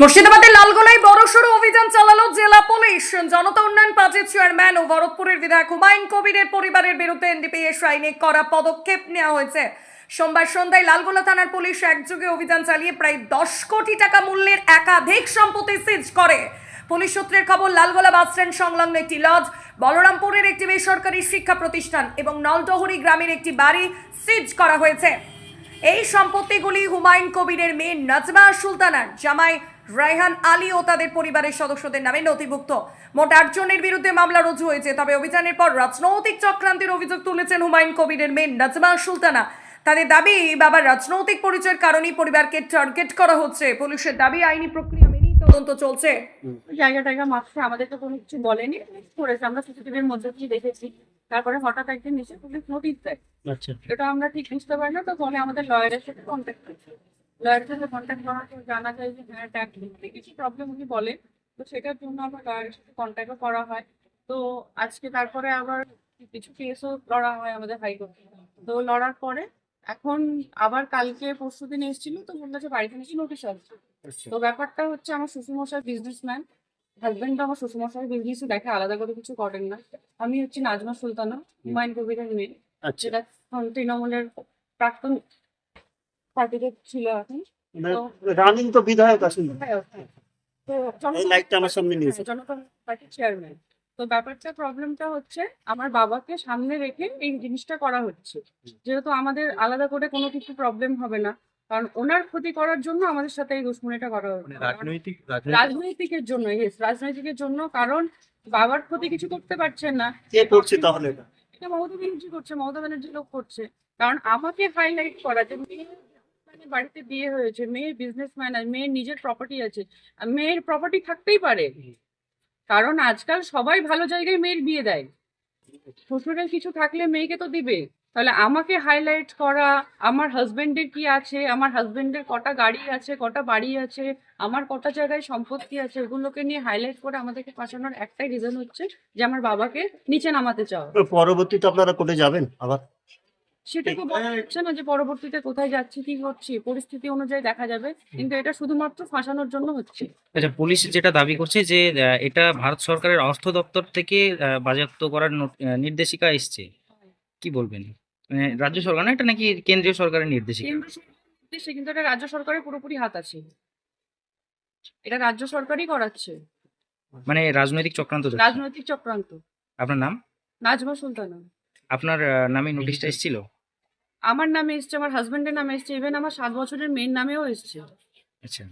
মুর্শিদাবাদের লালগোলায় বড়সড় অভিযান চালালো জেলা পুলিশ। জনতা উন্নয়ন পার্টির চেয়ারম্যান ও ভরতপুরের বিধায়ক হুমায়ুন কবিরের পরিবারের বিরুদ্ধে এনডিপিএস আইনে করা পদক্ষেপ নেওয়া হয়েছে। সোমবার সন্ধ্যায় লালগোলা থানার পুলিশ একযোগে অভিযান চালিয়ে প্রায় দশ কোটি টাকা মূল্যের একাধিক সম্পত্তি সিজ করে। পুলিশ সূত্রের খবর, লালগোলা বাস স্ট্যান্ড সংলগ্ন একটি লজ, বলরামপুরের একটি বেসরকারি শিক্ষা প্রতিষ্ঠান এবং নলডহরি গ্রামের একটি বাড়ি সিজ করা হয়েছে। এই সম্পত্তিগুলি হুমায়ুন কবিরের মেয়ে নাজমা সুলতানার, জামাই রায়হান আলী ও তাদের পরিবারের সদস্যদের নামে নথিভুক্ত। মোট আটজনের বিরুদ্ধে মামলা রুজু হয়েছে তবে অভিযানের পর রাজনৈতিক চক্রান্তের অভিযোগ তুলেছেন হুমায়ুন কবিরের মেয়ে নাজমা সুলতানা। তাদের দাবি বাবার রাজনৈতিক পরিচয়ের কারণেই পরিবারকে টার্গেট করা হচ্ছে। পুলিশের দাবি আইনি প্রক্রিয়া মেনেই তদন্ত চলছে। জায়গা টায়গা মাপছে আমাদেরকে কোনো কিছু বলেনি। করেছে আমরা সিসিটিভির মধ্যে দিয়ে দেখেছি। তারপরে হঠাৎ একদিন এসে পুলিশ নোটিশ দেয়। আচ্ছা। এটা আমরা ঠিক বুঝতে পারি না তো ফলে আমাদের লয়ারের সাথে কন্ট্যাক্ট করছে। লয়ারের সাথে কন্ট্যাক্ট করার পর জানা যায় যে হ্যাঁ ট্যাগ কিছু প্রবলেম উনি বলে তো সেটার জন্য আবার লয়ারের সাথে কন্ট্যাক্টও করা হয়। তো আজকে তারপরে আবার কিছু কেসও লড়া হয় আমাদের হাইকোর্টে তো লড়ার পরে এখন আবার কালকে পরশু দিন এসেছিল তো বলল যে বাড়িতে নাকি নোটিশ আসছে। আচ্ছা। তো ব্যাপারটা হচ্ছে আমার শ্বশুরমশাই বিজনেসম্যান হাজবেন্ড আমার শ্বশুরমশাই বিজনেসই দেখে আলাদা করে কিছু করেন না। আমি হচ্ছে নাজমা সুলতানা হুমায়ুন কবিরের মেয়ে। আচ্ছা। যেটা তৃণমূলের প্রাক্তন পার্টিতে ছিল এখন রানিং তো বিধায়ক আছেন তো লাইটটা আমার সামনে নিয়ে হ্যাঁ, পার্টির চেয়ারম্যান তো ব্যাপারটা প্রবলেমটা হচ্ছে আমার বাবাকে সামনে রেখে এই জিনিসটা করা হচ্ছে। যেহেতু আমাদের আলাদা করে কোনো কিছু প্রবলেম হবে না। কারণ ওনার ক্ষতি করার জন্য আমাদের সাথে এই দুশ্মনীটা করা মানে হচ্ছে রাজনৈতিক রাজনৈতিকের জন্য ইয়েস রাজনৈতিকের জন্য। কারণ বাবার ক্ষতি কিছু করতে পারছেন না। কে করছে তাহলে এটা? মমতা ব্যানার্জি করছে মমতা ব্যানার্জি লোক করছে। কারণ আমাকে হাইলাইট করা যে মানে বাড়িতে বিয়ে হয়েছে, মেয়ের বিজনেসম্যান আর মেয়ের নিজের প্রপার্টি আছে। মেয়ের প্রপার্টি থাকতেই পারে। কারণ আজকাল সবাই ভালো জায়গায় মেয়ের বিয়ে দেয়। শ্বশুরের কিছু থাকলে মেয়েকে তো দিবে। তাহলে আমাকে হাইলাইট করা, আমার হাজবেন্ডের কি আছে, আমার হাজবেন্ডের কটা গাড়ি আছে, কটা বাড়ি আছে, আমার কটা জায়গায় সম্পত্তি আছে ওগুলোকে নিয়ে হাইলাইট করে আমাদেরকে ফাঁসানোর একটাই রিজন হচ্ছে যে আমার বাবাকে নিচে নামাতে চাও পরবর্তীতে আপনারা কোর্টে যাবেন আবার? সেটুকু বলা যাচ্ছে না যে পরবর্তীতে কোথায় যাচ্ছি কি হচ্ছে পরিস্থিতি অনুযায়ী দেখা যাবে। কিন্তু এটা শুধুমাত্র ফাঁসানোর জন্য হচ্ছে। আচ্ছা পুলিশ যেটা দাবি করছে যে এটা ভারত সরকারের অর্থ দপ্তর থেকে আহ, বাজেয়াপ্ত করার নির্দেশিকা এসছে। কি বলবেন? মানে রাজ্য সরকার না এটা নাকি কেন্দ্রীয় সরকারের নির্দেশিকা? উদ্দেশ্যে কিন্তু এটা রাজ্য সরকারের পুরোপুরি হাত আছে। এটা রাজ্য সরকারই করাচ্ছে। মানে রাজনৈতিক চক্রান্ত রাজনৈতিক চক্রান্ত। আপনার নাম? নাজমা সুলতানা। আপনার নামে নোটিশটা এসেছিল? আমার নামে এসছে, আমার হাজবেন্ডের নামে এসছে ইভেন আমার সাত বছরের মেয়ের নামেও এসছে। আচ্ছা।